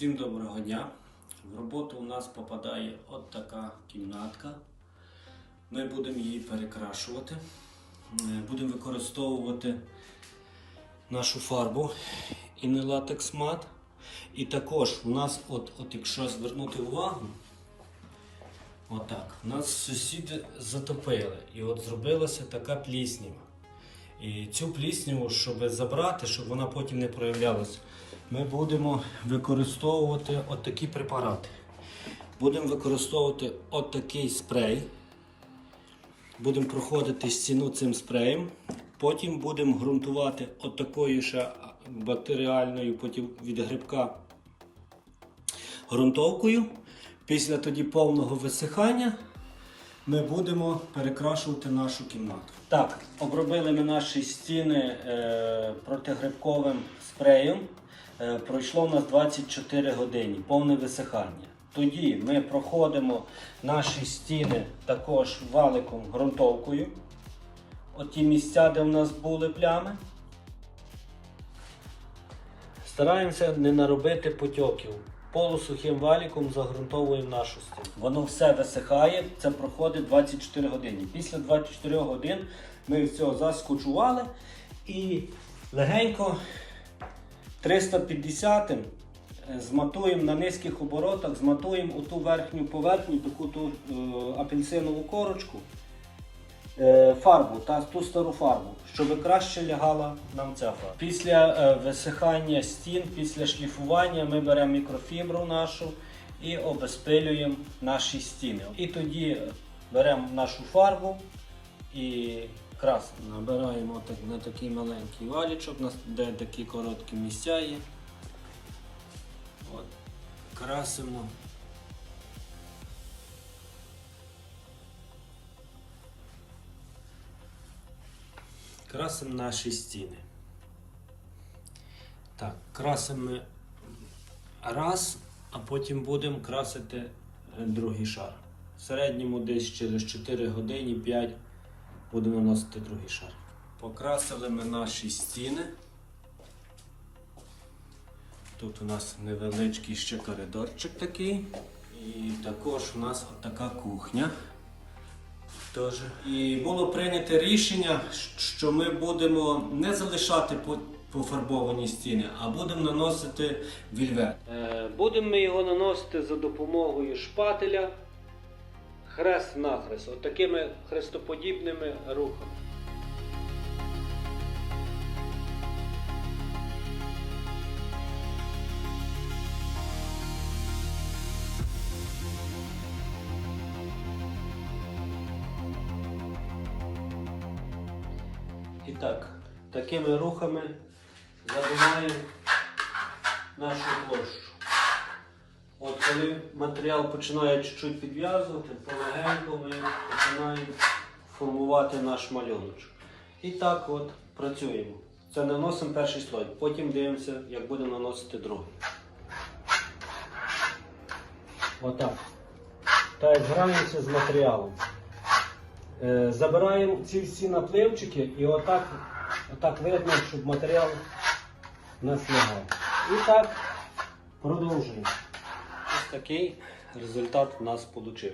Доброго дня. В роботу у нас попадає от така кімнатка. Ми будемо її перекрашувати. Е, Будемо використовувати нашу фарбу Inelatex Matte. І також у нас, от, от якщо звернути увагу, отак, у нас сусіди затопили. І от зробилася така пліснява. І цю плісняву, щоб забрати, щоб вона потім не проявлялася, ми будемо використовувати от такі препарати. Будемо використовувати от такий спрей. Будемо проходити стіну цим спреєм. Потім будемо ґрунтувати от такою ще бактеріальною потім від грибка ґрунтовкою. Після тоді повного висихання ми будемо перекрашувати нашу кімнату. Так, обробили ми наші стіни е, протигрибковим спреєм. Е, пройшло у нас 24 години, повне висихання. Тоді ми проходимо наші стіни також валиком ґрунтовкою. Оті місця, де в нас були плями. Стараємося не наробити потьоків. Полусухим валіком загрунтовуємо нашу стіну. Воно все висихає, це проходить 24 години. Після 24 годин ми все заскочували і легенько 350 е, зматуємо на низьких оборотах, зматуємо оту верхню поверхню, таку ту е, апельсинову корочку фарбу та ту стару фарбу, щоб краще лягала нам ця фарба. Після е, висихання стін, після шліфування ми беремо мікрофібру нашу і обезпилюємо наші стіни. І тоді беремо нашу фарбу і красимо. Набираємо на такий маленький валічок, де такі короткі місця є. От. Красимо. Красимо наші стіни. Так, красимо раз, а потім будемо красити е, другий шар. В середньому десь через 4 години 5 будемо наносити другий шар. Покрасили ми наші стіни. Тут у нас невеличкий ще коридорчик такий. І також у нас така кухня. Теж. І було прийнято рішення, що ми будемо не залишати пофарбовані стіни, а будемо наносити вільвет. Е, Будемо ми його наносити за допомогою шпателя хрест нахрест, от такими хрестоподібними рухами. І так, такими рухами забиваємо нашу площу. От коли матеріал починає чуть-чуть підв'язувати, полегенько ми починаємо формувати наш малюночок. І так от працюємо. Це наносимо перший слой, потім дивимося, як будемо наносити другий. Отак. Так як граємося з матеріалом. Е, Забираємо ці всі напливчики і отак, отак видно, щоб матеріал нас лягав. І так продовжуємо. Ось такий результат у нас вийшов.